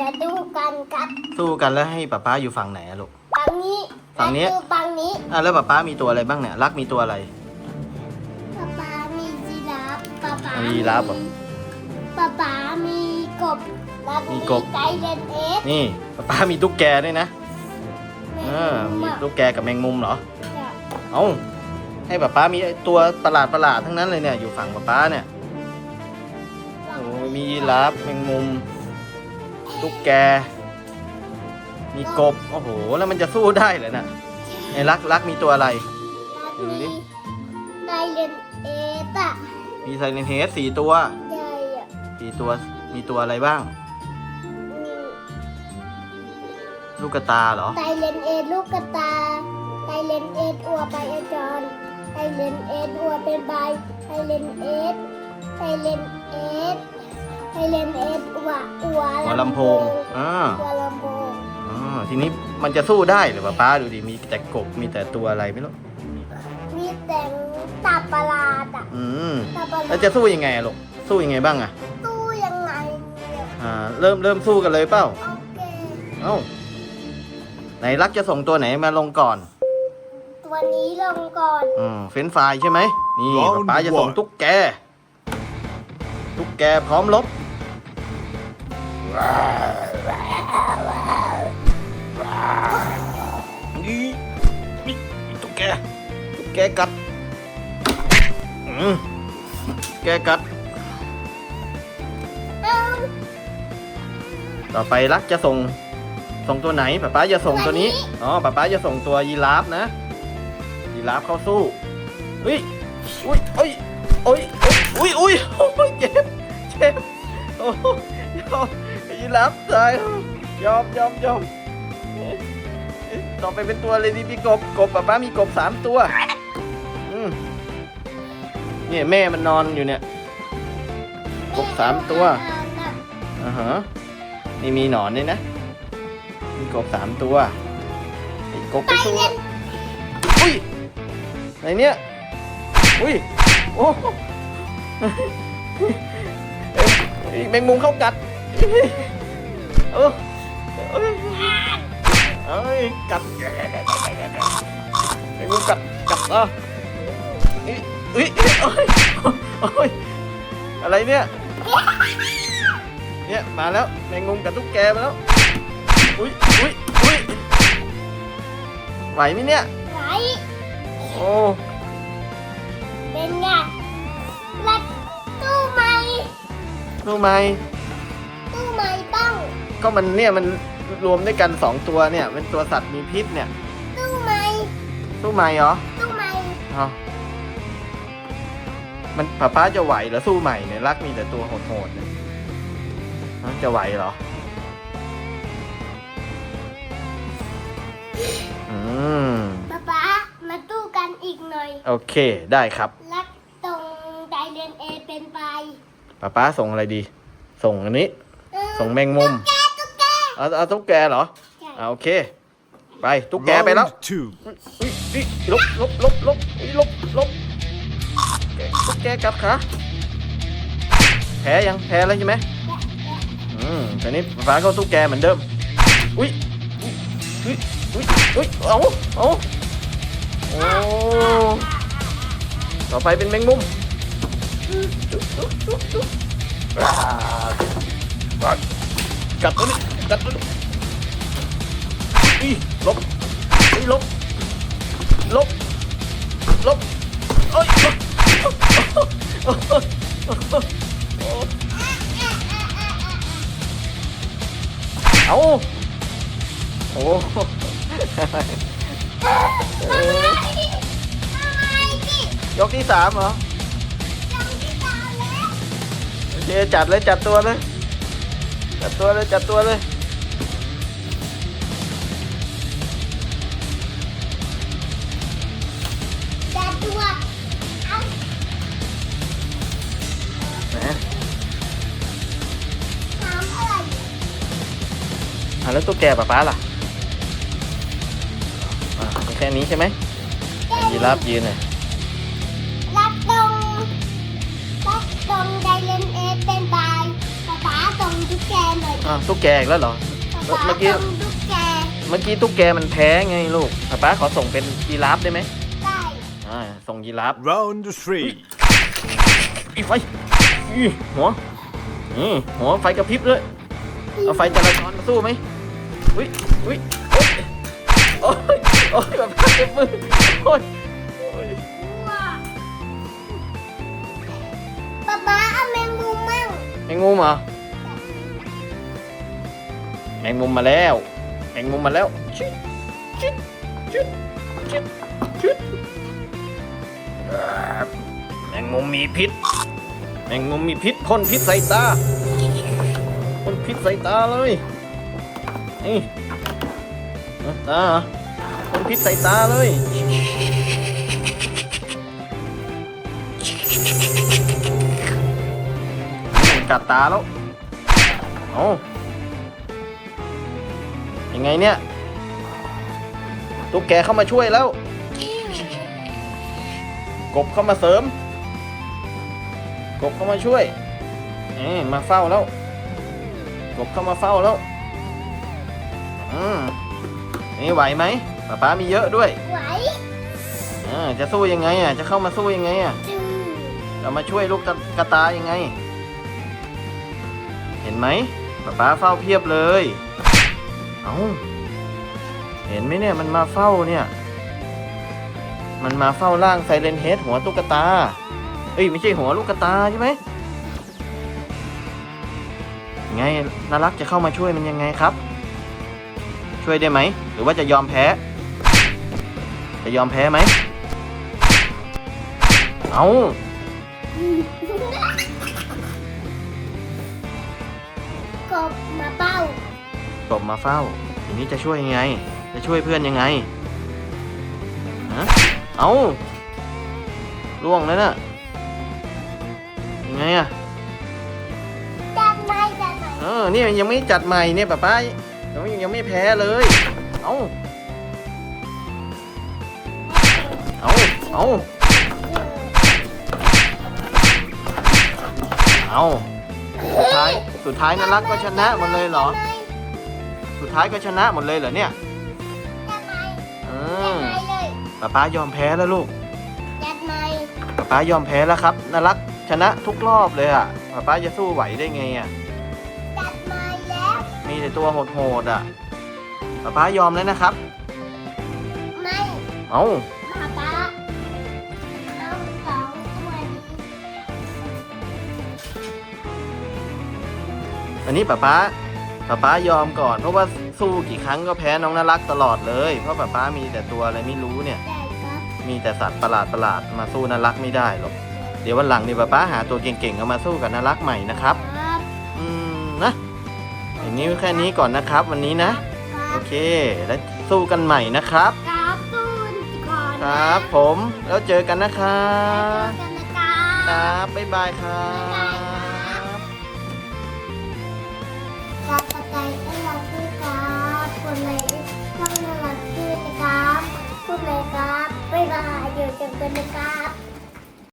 จะดูกันครับสู้กันแล้วให้ป๊าป๊าอยู่ฝั่งไหนอะลูก ฝั่งนี้ฝั่งนี้ และดูฝั่งนี้อะแล้วป๊าป๊ามีตัวอะไรบ้างเนี่ย รักมีตัวอะไร ป๊าป๊ามีจีราฟป๊าป๊ามียีราฟเหรอป๊าป๊ามีกบและมีกบไดเรนเอสนี่ป๊าป๊ามีตุ๊กแกด้วยนะเออมีตุ๊กแกกับแมงมุมเหรอ เอ้าให้ป๊าป๊ามีไอ้ตัวประหลาดประหลาดๆทั้งนั้นเลยเนี่ยอยู่ฝั่งป๊าป๊าเนี่ยโอ้ยมียีราฟแมงมุม ตุ๊กแก มีกบ โอ้โห แล้วมันจะสู้ได้เหรอน่ะไอ้รักรักมีตัวอะไร ดูดิมีไดเรนเอสอะมีไซเลนเฮดสี่ตัว ใหญ่อะสี่ตัว มีตัวอะไรบ้าง มีลูกกระตาเหรอไดเรนเอสลูกกระตาไดเรนเอสอัวไปอาจารย์ไดเรนเอสอัวเป็นใบไดเรนเอสไดเรนเอส ไดเรนเอสอัวอัวหัวลำโพงอ่าอัวลำโพงอ๋อทีนี้มันจะสู้ได้เหรือป๊าป๊าดูดิมีแต่กบมีแต่ตัวอะไรไม่รู้มีแต่งตาประหลาดอะอืมตาประหลาแล้วดจะสู้ยังไงอะลูกสู้ยังไงบ้างอะตู้ยังไงเนี่ยอ่าเริ่มเริ่มสู้กันเลยเปล่า โอเค เอ้าไหนรักจะส่งตัวไหนมาลงก่อน ตัวนี้ลงก่อนอืมเฟรนช์ฟรายใช่ไหมนี่ Round ป๊าป๊าจะส่ง one ตุ๊กแก ตุ๊กแกพร้อมรบ กแกกัดอืมแกกัดเอ้าต่อไปรักจะส่ง ส่งตัวไหนป๊าป๊าจะส่งตัวนี้ตัวนี้อ๋อป๊าป๊าจะส่งตัวยีราฟนะ ยีราฟเข้าสู้เฮ้ยอุ้ยเอ้ยโอ้ย อุ้ยอุ้ยโอ้ยเจ็บ เจ็บ โอ้ยยอมยีราฟตายยอมยอมยอมเอ๊ะต่อไปเป็นตัวเลยดีพี่กบ กบป๊าป๊ามีกบสามตัวอืม เนี่ยแม่มันนอนอยู่เนี่ยกบสามตัวอ่าฮะนี่มีหนอนด้วยนะมีกบสามตัวไอ้กบไปตัวอุ้ยไหนเนี่ยอุ้ยโอ้เอ้ยเอ้ยแมงมุมเข้ากัดเออเอ้ยเอ้ยกัดแมงมุมกัดกัดอะเอ้ยเอ้ยเอ้ยเอ้ยเอ้ยอะไรเนี่ย เนี่ยมาแล้วแมงมุมกับตุ๊กแกมาแล้วอุ้ยอุ้ยอุ้ยไหวไหมเนี่ย ไหนโอ้เป็นไงรัดตู้ไหมรู้ไหมตู้ไหมบ้างก็มันเนี่ยมันรวมด้วยกันสองตัวเนี่ย เป็นตัวสัตว์มีพิษเนี่ยตู้ไหมสู้ไหมเหรอตู้ไหม อ๋อ มันป้าป้าจะไหวเหรอสู้ใหม่เนี่ยรักมีแต่ตัวโหดๆเนี่ยฮะจะไหวเหรอ อืมป๊าป๊ามาตู้กันอีกหน่อย โอเคได้ครับ รัดตรงไดเรนเอเป็นใบป้าป้าส่งอะไรดี ส่งอันนี้เออส่งแมงมุมแกตุ๊กแกเอาเอาตุ๊กแกเหรอใช่อ่าโอเค ไปตุ๊กแกไปแล้ว Round two. อุ๊ยอุ๊ยลบลบลบลบอุ๊ยลบลบ แกกแกกัดขาแพ้ยังแพ้แล้วใช่ไหมอืมแต่นี้ฟ้าก็ตุ๊กแกเหมือนเดิม อุ้ยอุ้ยอุ้ยอุ้ยเอาเอาโอ้ต่อไปเป็นแมงมุมกัดตัวนี้กัดตัวนี้อีลบอีลบลบลบเอ้ยลบ เอาโอ้ทำไมทำไมดิยกที่สามเหรอยังไม่ตายแล้วโอเคจัดเลยจัดตัวเลย จัดตัวเลยจัดตัวเลย แล้วตัวแกป้าป้าล่ะอะมีแค่นี้ใช่ไหมยีราฟยืนเลยรัดตรงรัดตรงไดเรนเอเป็นใบป๊าป๊าตรงตุ๊กแกหน่อยอ้าวตุ๊กแกอีกแล้วเหรอเมื่อกี้ป๊าส่งตุ๊กแกเมื่อกี้ตุ๊กแกมันแพ้ไงลูกป๊าป๊าขอส่งเป็นยีราฟได้ไหมได้อ่าส่งยีราฟ Round three. อีไฟอีหัวนี่หัวไฟกระพริบเลยเอาไฟจราจรมาสู้ไหม อุ้ยอุ้ยโอ้ยโอ้ยแบบเจ็บมือโอ้ยโอ้ยว้าป๊าป๊าเอาแมงมุมมั่งแมงมุมเหรอแมงมุมมาแล้วแมงมุมมาแล้วชิดชิดชิดชิดชิดแมงมุมมีพิษแมงมุมมีพิษพ่นพิษใส่ตาพ่นพิษใส่ตาเลยนี่ เอตาเหรอพ่นพิษใส่ตาเลยกัดตาแล้วเอายังไงเนี่ย ตุ๊กแกเข้ามาช่วยแล้ว กบเข้ามาเสริม กบเข้ามาช่วยเอ๊มาเฝ้าแล้ว กบเข้ามาเฝ้าแล้ว อืมนี่ไหวไหมป๊าป๊ามีเยอะด้วยไหวอ่าจะสู้ยังไงอะ จะเข้ามาสู้ยังไงอะจืดจะมาช่วยลูกกระตายยังไง เห็นไหมป๊าป๊าเฝ้าเพียบเลย เอาเห็นไหมเนี่ยมันมาเฝ้าเนี่ย มันมาเฝ้าร่างไซเลนเฮดหัวตุ๊กตา เอ้ยไม่ใช่หัวลูกกระตาใช่ไหมไงน่ารักจะเข้ามาช่วยมันยังไงครับ ช่วยได้ไหม หรือว่าจะยอมแพ้ จะยอมแพ้ไหม เอากบมาเป้ากบมาเฝ้าทีนี้จะช่วยยังไง จะช่วยเพื่อนยังไงฮะเอาล่วงแล้วน่ะยังไงอะจัดไหมจัดไหมเออเนี่ยยังไม่จัดใหม่เนี่ยป้าป้า ยังไม่ยังไม่แพ้เลย เอาเอาเอาเอาสุดท้าย สุดท้ายนันรักก็ชนะหมดเลยเหรอ สุดท้ายก็ชนะหมดเลยเหรอเนี่ยจัดไหมเอจัดอไหมเลยป้าป้ายอมแพ้แล้วลูกจัดไหมป้าป้ายอมแพ้แล้วครับนารักชนะทุกรอบเลยอะป้าป้าจะสู้ไหวได้ไงอะจัดไหมแล้ว มีแต่ตัวโหดๆอะป้าป้ายอมแล้วนะครับ ไม่เอามาป้าเอาสองตัวนี้อันนี้ป้าป้าป้าป้ายอมก่อน เพราะว่าสู้กี่ครั้งก็แพ้น้องนารักตลอดเลย เพราะป้าป้ามีแต่ตัวอะไรไม่รู้เนี่ยได้ครับมีแต่สัตว์ประหลาดประหลาดๆมาสู้นารักไม่ได้หรอก เดี๋ยววันหลังนี่ป้าป้าหาตัวเก่งๆเอามาสู้กับนารักใหม่นะครับครับอืมนะ อย่างนี้แค่นี้ก่อนนะครับ วันนี้นะครัโอบเค แล้วสู้กันใหม่นะครับ ครับตูนก่อนคนะรับ ผมแล้วเจอกันนะครัเจบอกันนะครัครับบบ๊ายบายครับการกระจายให้เราด้วยครับคนไหนต้องน่ารักด้วยนะครับคุณไหนครับบ๊ายบายเดี๋ยวเจอกันนะครับ